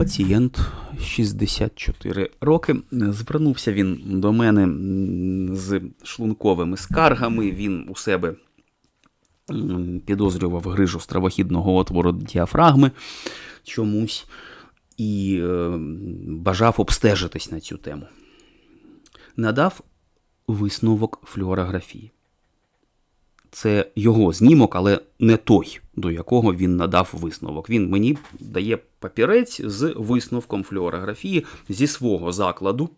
пацієнт 64 роки. Звернувся він до мене з шлунковими скаргами. Він у себе підозрював грижу стравохідного отвору діафрагми чомусь і е, бажав обстежитись на цю тему. Надав висновок флюорографії. Це його знімок, але не той, до якого він надав висновок. Він мені дає папірець з висновком флюорографії зі свого закладу,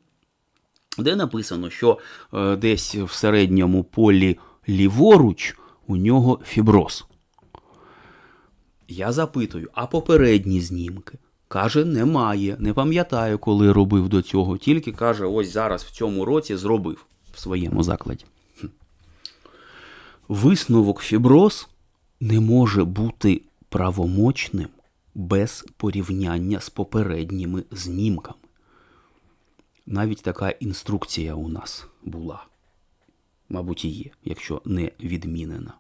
де написано, що е, десь в середньому полі ліворуч у нього фіброз. Я запитую, а попередні знімки? Каже, немає. Не пам'ятаю, коли робив до цього. Тільки каже, ось зараз в цьому році зробив в своєму закладі. Висновок фіброз не може бути правомочним без порівняння з попередніми знімками. Навіть така інструкція у нас була. Мабуть, і є, якщо не відмінена.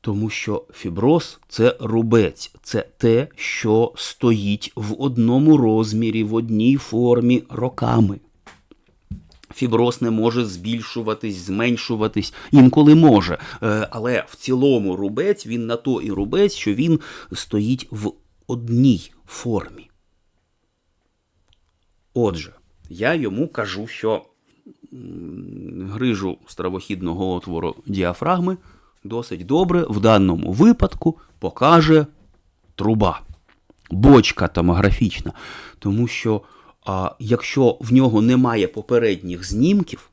Тому що фіброз це рубець, це те, що стоїть в одному розмірі, в одній формі роками. Фіброз не може збільшуватись, зменшуватись, інколи може. Е, Але в цілому рубець він на то і рубець, що він стоїть в одній формі. Отже, я йому кажу, що грижу стравохідного отвору діафрагми досить добре в даному випадку покаже труба, бочка томографічна. Тому що а, якщо в нього немає попередніх знімків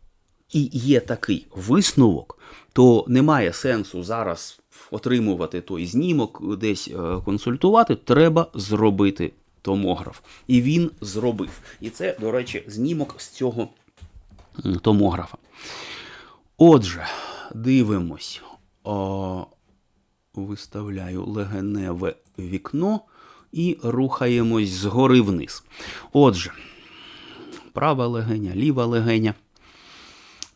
і є такий висновок, то немає сенсу зараз отримувати той знімок, десь е, консультувати. Треба зробити томограф. І він зробив. І це, до речі, знімок з цього томографа. Отже, дивимось. Виставляю легеневе вікно і рухаємось згори вниз. Отже, права легеня, ліва легеня.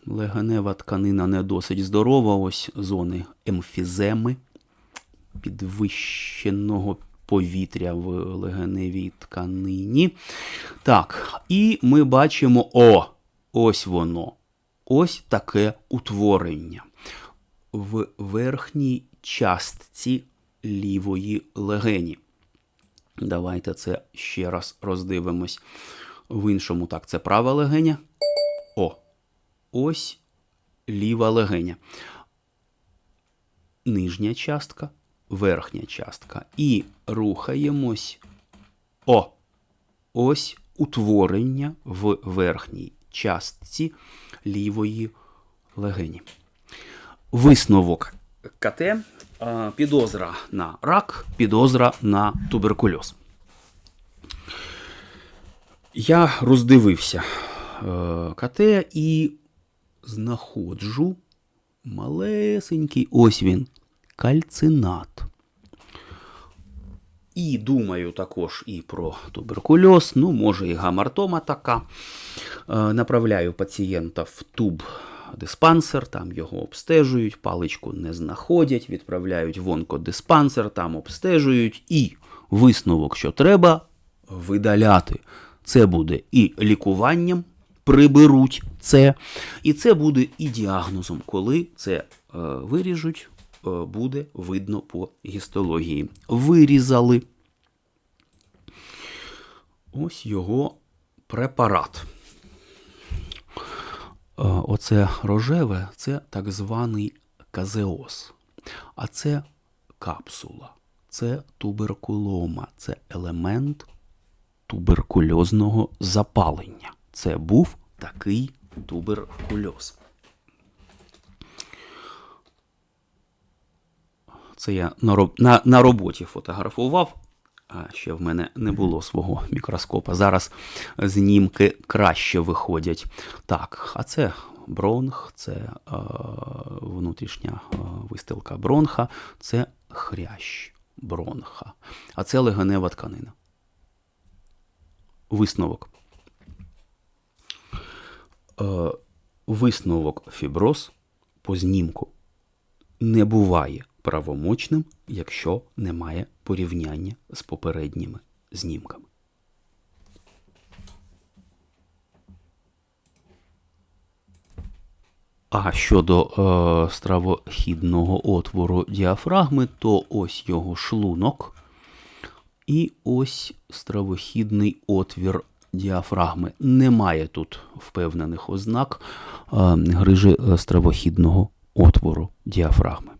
Легенева тканина не досить здорова. Ось зони емфіземи, підвищеного повітря в легеневій тканині. Так, і ми бачимо о, ось воно. Ось таке утворення в верхній частці лівої легені. Давайте це ще раз роздивимось. В іншому так, це права легеня. О, ось ліва легеня. Нижня частка, верхня частка. І рухаємось. О! Ось утворення в верхній частці лівої легені. Висновок КТ, підозра на рак, підозра на туберкульоз. Я роздивився е, КТ і знаходжу малесенький ось він кальцинат. І думаю також і про туберкульоз, ну, може, і гамартома така. Е, Направляю пацієнта в туб диспансер, там його обстежують, паличку не знаходять, відправляють в онкодиспансер, там обстежують, і висновок, що треба видаляти. Це буде і лікуванням, приберуть це, і це буде і діагнозом, коли це е, виріжуть, е, буде видно по гістології. Вирізали. Ось його препарат. Е, Оце рожеве це так званий казеоз. А це капсула, це туберкулома, це елемент туберкульозного запалення. Це був такий туберкульоз. Це я на, на роботі фотографував. А ще в мене не було свого мікроскопа. Зараз знімки краще виходять. Так, а це бронх, це е, внутрішня е, вистилка бронха, це хрящ бронха. А це легенева тканина. Висновок. Е, висновок фіброз по знімку не буває правомочним, якщо немає порівняння з попередніми знімками. А щодо е, стравохідного отвору діафрагми, то ось його шлунок і ось стравохідний отвір діафрагми. Немає тут впевнених ознак е, грижі е, стравохідного отвору діафрагми.